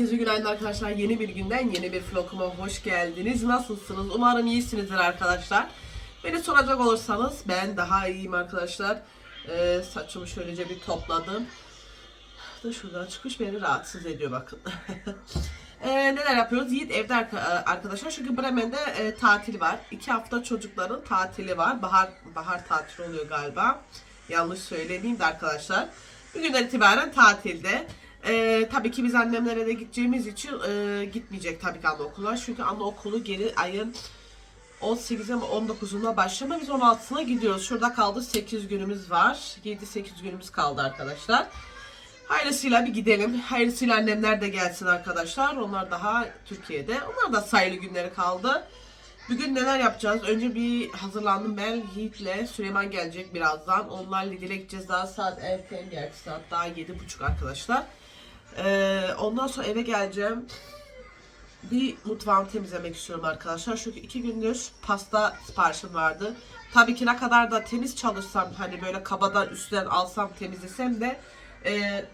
Herkese günaydın arkadaşlar. Yeni bir günden yeni bir vloguma hoş geldiniz. Nasılsınız? Umarım iyisinizdir arkadaşlar. Beni soracak olursanız ben daha iyiyim arkadaşlar. Ee, saçımı şöylece bir topladım. Da şuradan çıkış beni rahatsız ediyor bakın. Ee, neler yapıyoruz? Yiğit evde arka- arkadaşlar çünkü Bremen'de e, tatil var. İki hafta çocukların tatili var. Bahar bahar tatili oluyor galiba. Yanlış söylemeyeyim de arkadaşlar. Bugünden itibaren tatilde. Ee, tabii ki biz annemlere de gideceğimiz için e, gitmeyecek tabii ki anaokula. Çünkü anaokulu geri ayın 18'e mi 19'unda başlama biz 16'sına gidiyoruz. Şurada kaldı 8 günümüz var. 7-8 günümüz kaldı arkadaşlar. Hayırlısıyla bir gidelim. Hayırlısıyla annemler de gelsin arkadaşlar. Onlar daha Türkiye'de. Onlar da sayılı günleri kaldı. Bugün neler yapacağız? Önce bir hazırlandım ben. Yiğit'le Süleyman gelecek birazdan. Onlar Lidl'e gideceğiz. Daha saat erken gerçi saat daha 7.30 arkadaşlar. Ee, ondan sonra eve geleceğim. Bir mutfağımı temizlemek istiyorum arkadaşlar. Çünkü iki gündür pasta siparişim vardı. Tabii ki ne kadar da temiz çalışsam hani böyle kabadan üstten alsam temizlesem de e,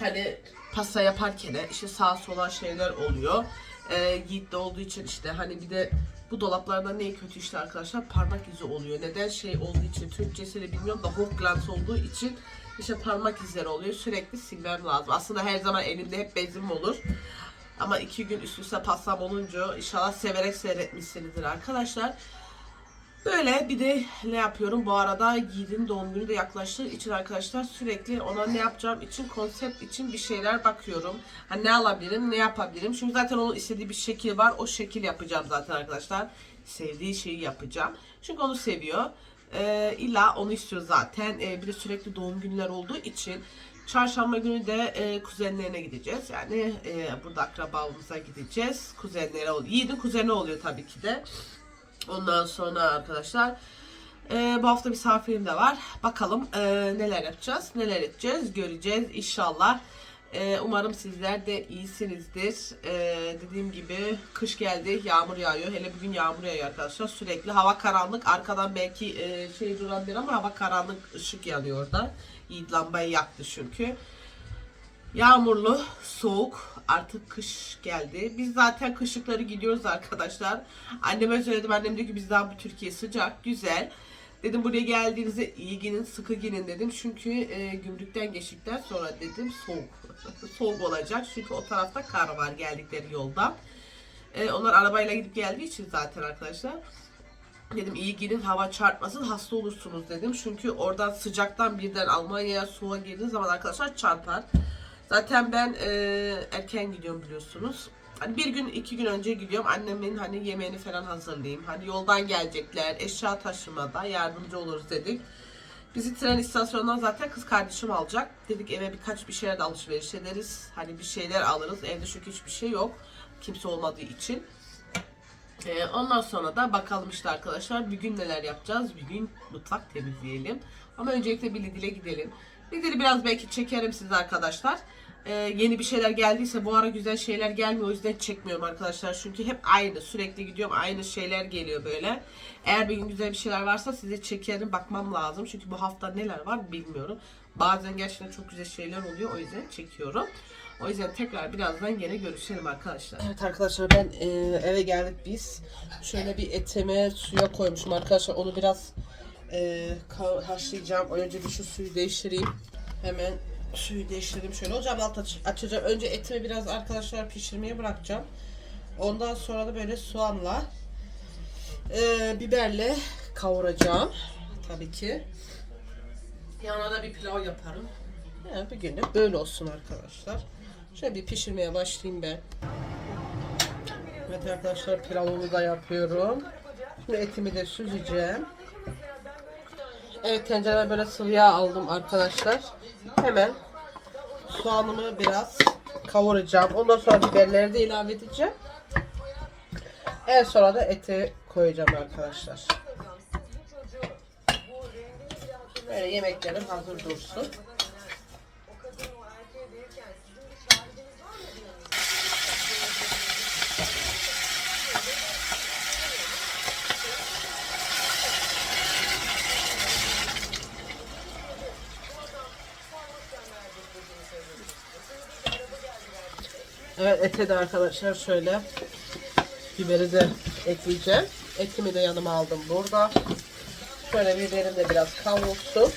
hani pasta yaparken işte sağa sola şeyler oluyor. E, Yiğit de olduğu için işte hani bir de bu dolaplarda ne kötü işte arkadaşlar parmak izi oluyor. Neden şey olduğu için Türkçesini bilmiyorum da Hochglanz olduğu için işte parmak izleri oluyor. Sürekli silmem lazım. Aslında her zaman elimde hep bezim olur. Ama iki gün üst üste pastam olunca inşallah severek seyretmişsinizdir arkadaşlar. Böyle bir de ne yapıyorum bu arada Yiğit'in doğum günü de yaklaştığı için arkadaşlar sürekli ona ne yapacağım için konsept için bir şeyler bakıyorum. Hani ne alabilirim ne yapabilirim. Çünkü zaten onun istediği bir şekil var o şekil yapacağım zaten arkadaşlar. Sevdiği şeyi yapacağım. Çünkü onu seviyor. Ee, illa onu istiyor zaten. Ee, bir de sürekli doğum günler olduğu için Çarşamba günü de e, kuzenlerine gideceğiz. Yani e, burada akrabamıza gideceğiz. Kuzenlere oluyor. Yiğit'in kuzeni oluyor tabii ki de. Ondan sonra arkadaşlar e, bu hafta misafirim de var. Bakalım e, neler yapacağız, neler edeceğiz, göreceğiz inşallah. E, umarım sizler de iyisinizdir. E, dediğim gibi kış geldi, yağmur yağıyor. Hele bugün yağmur yağıyor arkadaşlar. Sürekli hava karanlık. Arkadan belki e, şey durabilir ama hava karanlık, ışık yanıyor orada. Yiğit lambayı yaktı çünkü. Yağmurlu, soğuk, artık kış geldi. Biz zaten kışlıkları gidiyoruz arkadaşlar. Anneme söyledim, annem diyor ki biz daha bu Türkiye sıcak, güzel. Dedim buraya geldiğinizde iyi giyinin, sıkı giyinin dedim. Çünkü e, gümrükten geçtikten sonra dedim soğuk. Soğuk olacak çünkü o tarafta kar var geldikleri yolda. E, onlar arabayla gidip geldiği için zaten arkadaşlar. Dedim iyi gidin hava çarpmasın hasta olursunuz dedim. Çünkü oradan sıcaktan birden Almanya'ya soğuğa girdiğiniz zaman arkadaşlar çarpar. Zaten ben e, erken gidiyorum biliyorsunuz. Hani bir gün iki gün önce gidiyorum. Annemin hani yemeğini falan hazırlayayım. Hani yoldan gelecekler. Eşya taşımada yardımcı oluruz dedik. Bizi tren istasyonundan zaten kız kardeşim alacak. Dedik eve birkaç bir şeyler de alışveriş ederiz. Hani bir şeyler alırız. Evde çünkü hiçbir şey yok. Kimse olmadığı için. Ee, ondan sonra da bakalım işte arkadaşlar bir gün neler yapacağız. Bir gün mutfak temizleyelim. Ama öncelikle bir Lidl'e gidelim. Lidl'i biraz belki çekerim size arkadaşlar. Ee, yeni bir şeyler geldiyse bu ara güzel şeyler gelmiyor. O yüzden çekmiyorum arkadaşlar. Çünkü hep aynı. Sürekli gidiyorum. Aynı şeyler geliyor böyle. Eğer bir gün güzel bir şeyler varsa size çekerim. Bakmam lazım. Çünkü bu hafta neler var bilmiyorum. Bazen gerçekten çok güzel şeyler oluyor. O yüzden çekiyorum. O yüzden tekrar birazdan gene görüşelim arkadaşlar. Evet arkadaşlar ben e, eve geldik biz. Şöyle bir eteme suya koymuşum arkadaşlar. Onu biraz e, haşlayacağım. Önce bir şu suyu değiştireyim. Hemen suyu değiştireyim. Şöyle ocağımı alt aç- açacağım. Önce etimi biraz arkadaşlar pişirmeye bırakacağım. Ondan sonra da böyle soğanla e, biberle kavuracağım. Tabii ki. Yanına da bir pilav yaparım. Yani bir günlük böyle olsun arkadaşlar. Şöyle bir pişirmeye başlayayım ben. Evet arkadaşlar pilavımı da yapıyorum. Şimdi etimi de süzeceğim. Evet tencereme böyle sıvı yağ aldım arkadaşlar. Hemen soğanımı biraz kavuracağım. Ondan sonra biberleri de ilave edeceğim. En sonra da eti koyacağım arkadaşlar. Böyle yemeklerim hazır dursun. Evet ete de arkadaşlar şöyle biberi de ekleyeceğim. Etimi de yanıma aldım burada. Şöyle biberim de biraz kavrulsun.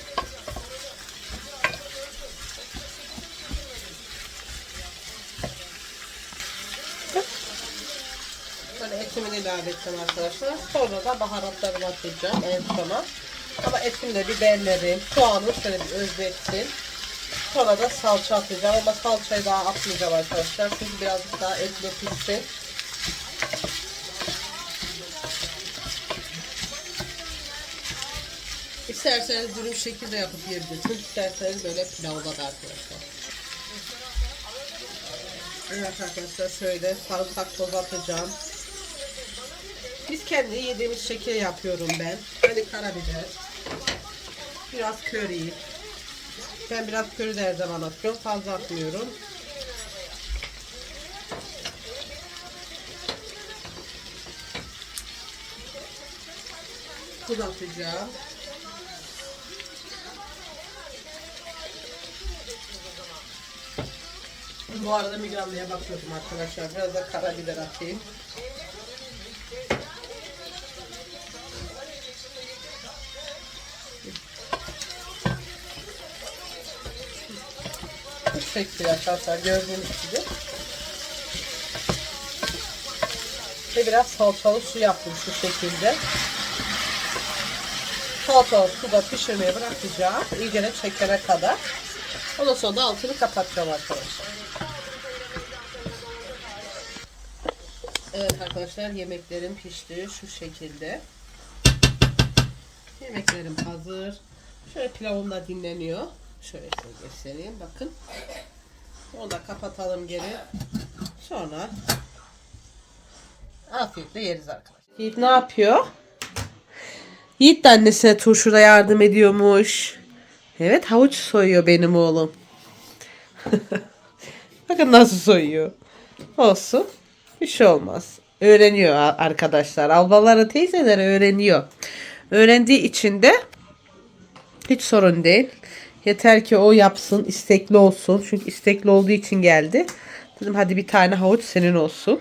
Böyle etimi de ilave edeceğim arkadaşlar. Sonra da baharatlarımı atacağım en sona. Ama etimle biberlerim, soğanı şöyle bir özletsin. Sonra da salça atacağım ama salçayı daha atmayacağım arkadaşlar. Çünkü birazcık daha etle pişsin. İsterseniz dürüm şekilde yapıp yiyebilirsiniz. İsterseniz böyle pilavda da arkadaşlar. Evet arkadaşlar şöyle sarımsak tozu atacağım. Biz kendi yediğimiz şekilde yapıyorum ben. Hani karabiber. Biraz köri. Ben biraz köri de her zaman atıyorum. Fazla atmıyorum. Tuz atacağım. Bu arada migranlıya bakıyordum arkadaşlar. Biraz da karabiber atayım. Şekilde arkadaşlar gördüğünüz gibi. Ve biraz salçalı su yaptım şu şekilde. Salçalı suda pişirmeye bırakacağım. İyice de çekene kadar. Ondan sonra da altını kapatacağım arkadaşlar. Evet arkadaşlar yemeklerim pişti şu şekilde. Yemeklerim hazır. Şöyle pilavım da dinleniyor. Şöyle şöyle göstereyim bakın. Onu da kapatalım geri. Sonra afiyetle yeriz arkadaşlar. Yiğit ne yapıyor? Yiğit de annesine turşuda yardım ediyormuş. Evet havuç soyuyor benim oğlum. Bakın nasıl soyuyor. Olsun. Bir şey olmaz. Öğreniyor arkadaşlar. Ablaları teyzeler öğreniyor. Öğrendiği için de hiç sorun değil. Yeter ki o yapsın, istekli olsun. Çünkü istekli olduğu için geldi. Dedim hadi bir tane havuç senin olsun.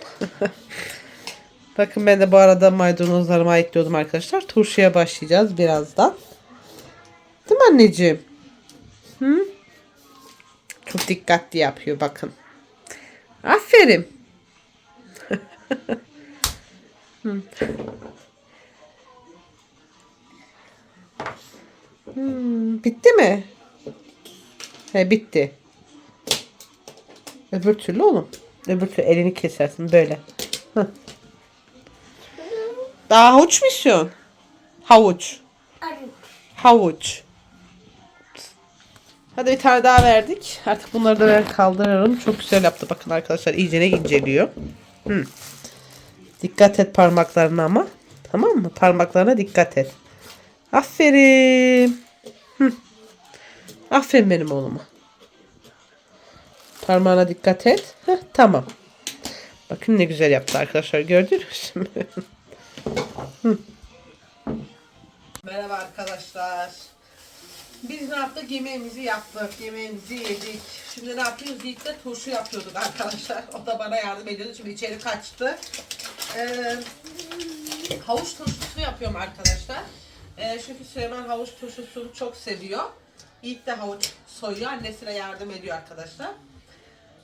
Bakın ben de bu arada maydanozlarımı ayıklıyordum arkadaşlar. Turşuya başlayacağız birazdan. Değil mi anneciğim? Hı? Çok dikkatli yapıyor bakın. Aferin. Hı. Hmm, bitti mi? He bitti. Öbür türlü oğlum. Öbür türlü elini kesersin böyle. Hah. Daha havuç mu istiyorsun? Havuç. Havuç. Hadi bir tane daha verdik. Artık bunları da ben kaldırırım. Çok güzel yaptı. Bakın arkadaşlar iyice inceliyor. Hı. Dikkat et parmaklarına ama. Tamam mı? Parmaklarına dikkat et. Aferin. Hı. Aferin benim oğluma. Parmağına dikkat et. Heh, tamam. Bakın ne güzel yaptı arkadaşlar. Gördünüz mü? Merhaba arkadaşlar. Biz ne yaptık? Yemeğimizi yaptık. Yemeğimizi yedik. Şimdi ne yapıyoruz? İlk de turşu yapıyorduk arkadaşlar. O da bana yardım ediyordu. Şimdi içeri kaçtı. Ee, havuç turşusu yapıyorum arkadaşlar. Ee, çünkü Süleyman havuç turşusunu çok seviyor. İlk de havuç soyuyor. Annesine yardım ediyor arkadaşlar.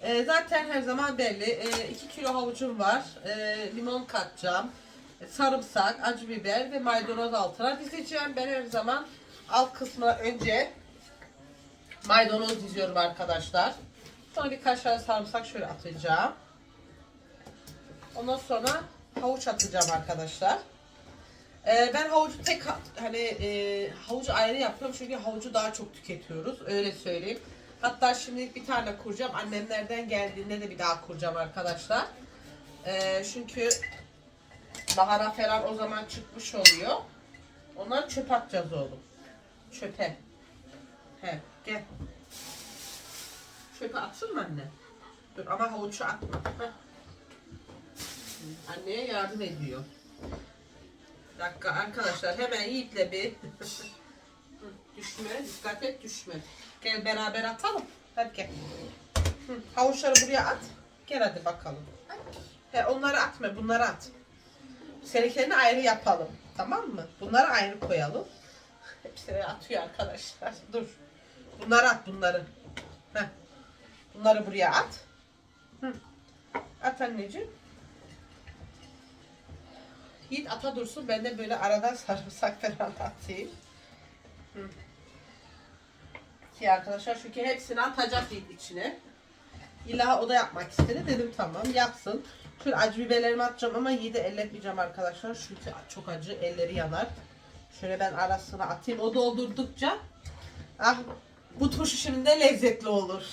Ee, zaten her zaman belli. 2 kilo havucum var. Ee, limon katacağım. Sarımsak, acı biber ve maydanoz altına dizeceğim. Ben her zaman alt kısmına önce maydanoz diziyorum arkadaşlar. Sonra birkaç tane sarımsak şöyle atacağım. Ondan sonra havuç atacağım arkadaşlar. Ee, ben havucu tek hani e, havucu ayrı yapıyorum çünkü havucu daha çok tüketiyoruz öyle söyleyeyim. Hatta şimdi bir tane kuracağım. Annemlerden geldiğinde de bir daha kuracağım arkadaşlar. Ee, çünkü bahara falan o zaman çıkmış oluyor. Onları çöp atacağız oğlum. Çöpe. He gel. Çöpe atsın mı anne? Dur ama havucu atma. Heh. Anneye yardım ediyor. Bir dakika arkadaşlar hemen Yiğit'le bir düşme dikkat et düşme. Gel beraber atalım. Hadi gel. Hı, havuçları buraya at. Gel hadi bakalım. He, onları atma bunları at. Seninkilerini ayrı yapalım. Tamam mı? Bunları ayrı koyalım. Hepsini atıyor arkadaşlar. Dur. Bunları at bunları. Heh. Bunları buraya at. Hı. At anneciğim. Yiğit ata dursun. Ben de böyle aradan sarımsak falan atayım. Ki arkadaşlar çünkü hepsini atacak Yiğit içine. İlla o da yapmak istedi. Dedim tamam yapsın. Şöyle acı biberlerimi atacağım ama Yiğit'i elletmeyeceğim arkadaşlar. Çünkü çok acı. Elleri yanar. Şöyle ben arasına atayım. O doldurdukça ah bu turşu şimdi de lezzetli olur.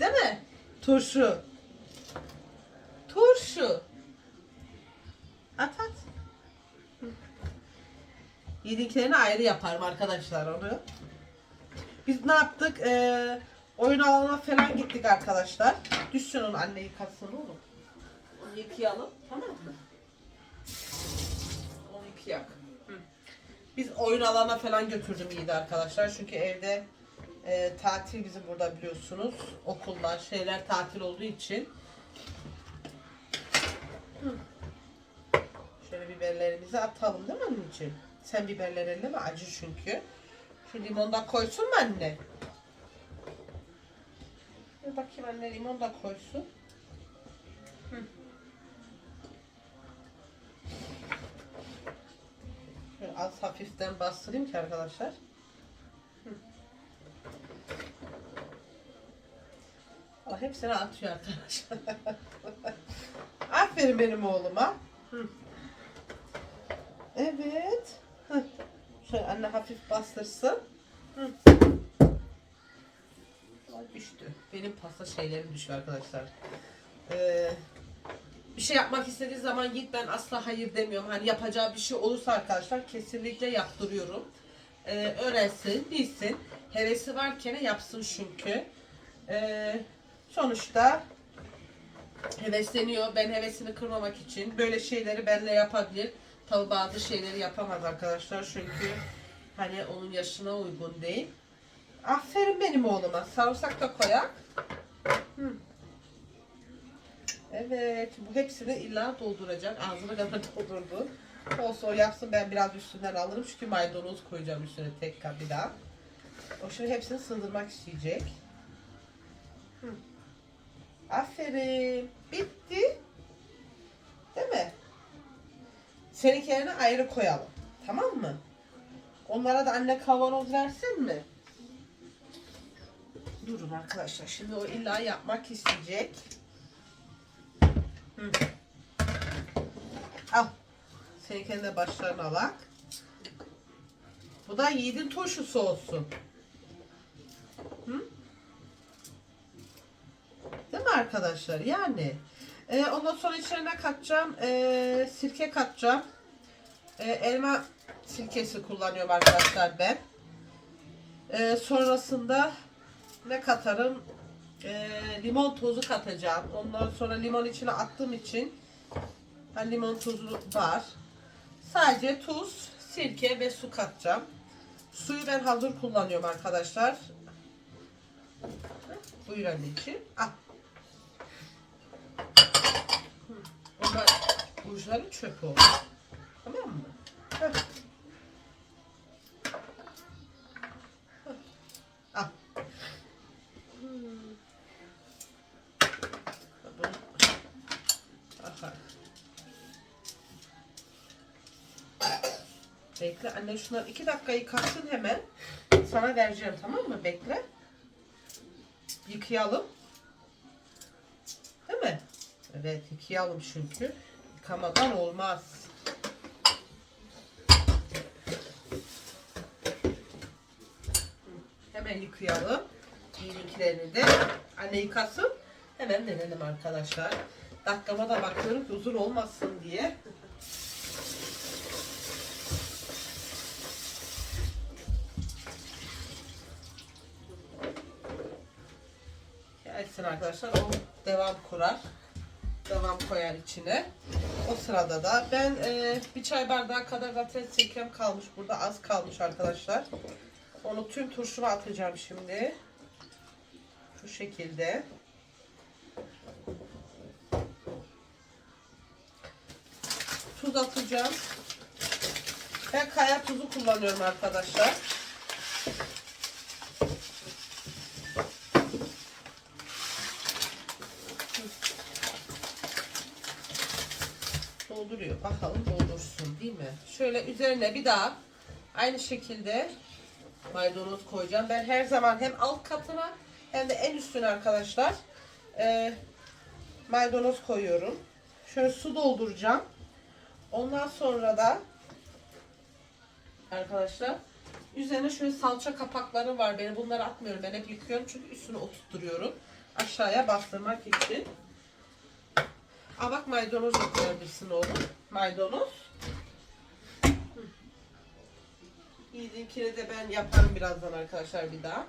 Değil mi? Turşu. Turşu. At at. Yediklerini ayrı yaparım arkadaşlar onu. Biz ne yaptık? Ee, oyun alanına falan gittik arkadaşlar. Düşsün onu anne yıkatsın oğlum. Onu yıkayalım tamam mı? Onu yıkayak. Biz oyun alanına falan götürdüm iyiydi arkadaşlar. Çünkü evde e, tatil bizim burada biliyorsunuz. Okullar şeyler tatil olduğu için. Hı. Şöyle biberlerimizi atalım değil mi anneciğim? Sen biberler elleme acı çünkü. Şu limon da koysun mu anne? Bir bakayım anne limon da koysun. Az hafiften bastırayım ki arkadaşlar. Hı. Hepsini atıyor arkadaşlar. Aferin benim oğluma. Hı. Evet. Hı. Şöyle anne hafif bastırsın. Düştü. Benim pasta şeylerim düşüyor arkadaşlar. Ee, bir şey yapmak istediği zaman git ben asla hayır demiyorum. Hani yapacağı bir şey olursa arkadaşlar kesinlikle yaptırıyorum. Ee, öğrensin, bilsin. Hevesi varken yapsın çünkü. Ee, sonuçta hevesleniyor. Ben hevesini kırmamak için böyle şeyleri benle yapabilir. Tabi bazı şeyleri yapamaz arkadaşlar çünkü hani onun yaşına uygun değil. Aferin benim oğluma. Sarımsak da koyak. Evet. Bu hepsini illa dolduracak. Ağzına kadar doldurdu. Olsa o yapsın ben biraz üstünden alırım. Çünkü maydanoz koyacağım üstüne tek bir daha. O şimdi hepsini sığdırmak isteyecek. Aferin. Bitti. Değil mi? Seninkilerini ayrı koyalım. Tamam mı? Onlara da anne kavanoz versin mi? Durun arkadaşlar. Şimdi o illa yapmak isteyecek. Hı. Al. Seninkini de başlarına alak. Bu da yiğidin turşusu olsun. Hı? Değil mi arkadaşlar? Yani. Ee, ondan sonra içine katacağım? Ee, sirke katacağım. Ee, elma sirkesi kullanıyorum arkadaşlar ben. Ee, sonrasında ne katarım? Ee, limon tozu katacağım. Ondan sonra limon içine attığım için ha, limon tozu var. Sadece tuz, sirke ve su katacağım. Suyu ben hazır kullanıyorum arkadaşlar. Buyur anneciğim. Al. Onlar uçları çöp oldu. Tamam mı? Bekle anne şunları iki dakika yıkatsın hemen. Sana vereceğim tamam mı? Bekle. Yıkayalım. Değil mi? Evet yıkayalım çünkü. Yıkamadan olmaz. Hemen yıkayalım. Giyiniklerini de. Anne yıkasın. Hemen denelim arkadaşlar. Dakikama da bakıyorum uzun olmasın diye. Gelsin arkadaşlar. O devam kurar devam koyar içine. O sırada da ben e, bir çay bardağı kadar zaten sirkem kalmış burada. Az kalmış arkadaşlar. Onu tüm turşuma atacağım şimdi. Şu şekilde. Tuz atacağım. Ben kaya tuzu kullanıyorum arkadaşlar. Dolduruyor. Bakalım doldursun değil mi? Şöyle üzerine bir daha aynı şekilde maydanoz koyacağım. Ben her zaman hem alt katına hem de en üstüne arkadaşlar e, maydanoz koyuyorum. Şöyle su dolduracağım. Ondan sonra da arkadaşlar üzerine şöyle salça kapakları var. Benim bunları atmıyorum. Ben hep yıkıyorum çünkü üstüne oturtturuyorum. Aşağıya bastırmak için. Aa bak maydanoz ekleyebilirsin oğlum. Maydanoz. Yiğidinkini de ben yaparım birazdan arkadaşlar bir daha.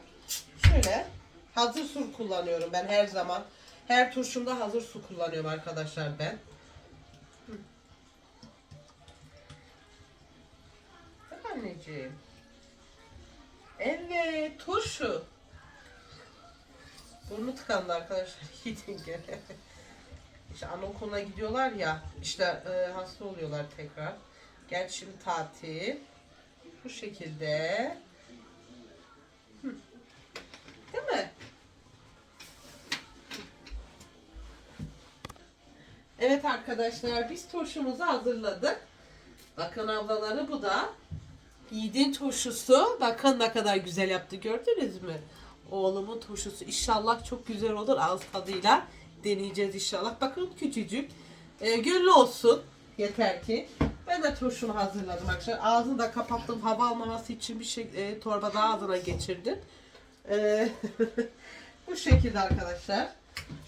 Şöyle hazır su kullanıyorum ben her zaman. Her turşumda hazır su kullanıyorum arkadaşlar ben. Bak anneciğim. Evet turşu. Burnu tıkandı arkadaşlar. Yiğidin gene. İşte anaokuluna gidiyorlar ya, işte e, hasta oluyorlar tekrar. Gel şimdi tatil. Bu şekilde. Değil mi? Evet arkadaşlar biz turşumuzu hazırladık. Bakın ablaları bu da. Yiğidin turşusu. Bakın ne kadar güzel yaptı gördünüz mü? Oğlumun turşusu inşallah çok güzel olur ağız tadıyla. Deneyeceğiz inşallah. Bakın küçücük. E, gönlü olsun. Yeter ki. Ben de turşumu hazırladım arkadaşlar. Ağzını da kapattım. Hava almaması için bir şey e, torbada ağzına geçirdim. E, bu şekilde arkadaşlar.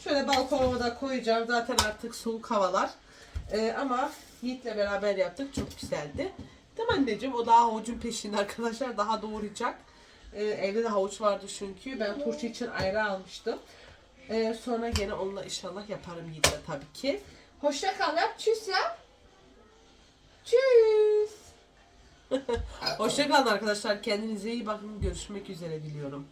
Şöyle balkonuma da koyacağım. Zaten artık soğuk havalar. E, ama Yiğit'le beraber yaptık. Çok güzeldi. Değil mi anneciğim? O daha havucun peşinde arkadaşlar. Daha doğrayacak. E, evde de havuç vardı çünkü. Ben turşu için ayrı almıştım. E, sonra gene onunla inşallah yaparım Yiğit'le tabii ki. Hoşça kal yap. Tschüss yap. Tschüss. Hoşça kalın arkadaşlar. Kendinize iyi bakın. Görüşmek üzere diliyorum.